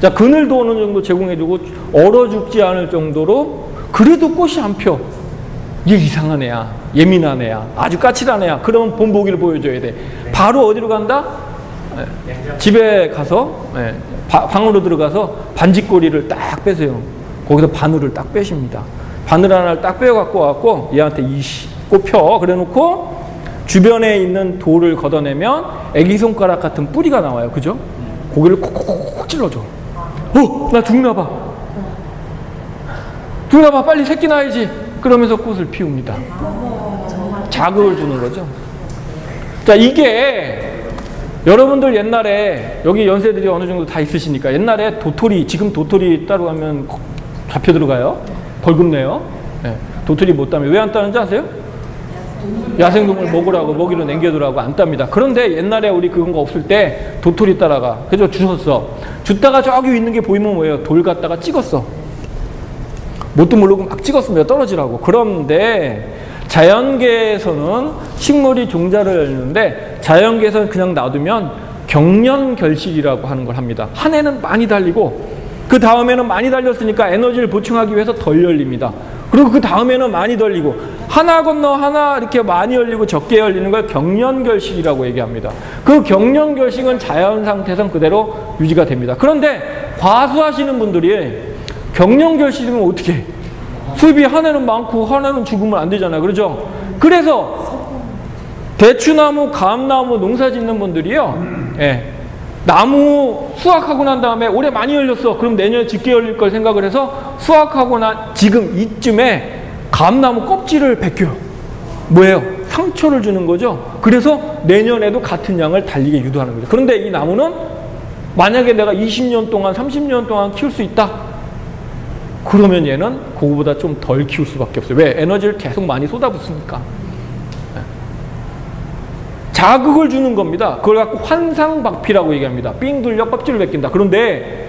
자, 그늘도 어느 정도 제공해주고 얼어 죽지 않을 정도로 그래도 꽃이 안 펴. 얘 이상한 애야. 예민한 애야. 아주 까칠한 애야. 그러면 본보기를 보여줘야 돼. 바로 어디로 간다? 예, 집에 가서 예, 바, 방으로 들어가서 반지꼬리를 딱 빼세요. 거기서 바늘을 딱 빼십니다. 바늘 하나를 딱 빼어 갖고 와갖고 얘한테 이씨 꼽혀 그래 놓고 주변에 있는 돌을 걷어내면 애기 손가락 같은 뿌리가 나와요. 그죠? 고기를 콕콕콕 찔러줘. 어, 나 죽나 봐. 죽나 봐. 빨리 새끼 낳아야지. 그러면서 꽃을 피웁니다. 자극을 주는 거죠. 자, 이게 여러분들 옛날에 여기 연세들이 어느 정도 다 있으시니까 옛날에 도토리 지금 도토리 따로 하면 잡혀 들어가요. 벌금 내요. 네. 도토리 못 따면 왜 안 따는지 아세요? 야생동물 먹으라고 먹이로 남겨두라고 안 땁니다. 그런데 옛날에 우리 그런 거 없을 때 도토리 따라가. 그래서 주셨어. 주다가 저기 있는 게 보이면 뭐예요? 돌 갖다가 찍었어. 뭣도 모르고 막 찍었습니다. 떨어지라고. 그런데 자연계에서는 식물이 종자를 열는데 자연계에서는 그냥 놔두면 경련결실이라고 하는 걸 합니다. 한 해는 많이 달리고 그 다음에는 많이 달렸으니까 에너지를 보충하기 위해서 덜 열립니다. 그리고 그 다음에는 많이 달리고 하나 건너 하나 이렇게 많이 열리고 적게 열리는 걸 경련결식이라고 얘기합니다. 그 경련결식은 자연 상태선 그대로 유지가 됩니다. 그런데 과수하시는 분들이 경련결식이면 어떻게 해? 수입이 한 해는 많고 한 해는 죽으면 안 되잖아요. 그러죠? 그래서 대추나무, 감나무 농사 짓는 분들이요. 예. 나무 수확하고 난 다음에 올해 많이 열렸어. 그럼 내년에 짙게 열릴 걸 생각을 해서 수확하고 난 지금 이쯤에 감나무 껍질을 벗겨요. 뭐예요? 상처를 주는 거죠. 그래서 내년에도 같은 양을 달리게 유도하는 거죠. 그런데 이 나무는 만약에 내가 20년 동안, 30년 동안 키울 수 있다. 그러면 얘는 그거보다 좀 덜 키울 수밖에 없어요. 왜? 에너지를 계속 많이 쏟아붓으니까. 자극을 주는 겁니다. 그걸 갖고 환상박피라고 얘기합니다. 삥 둘려 껍질을 벗긴다. 그런데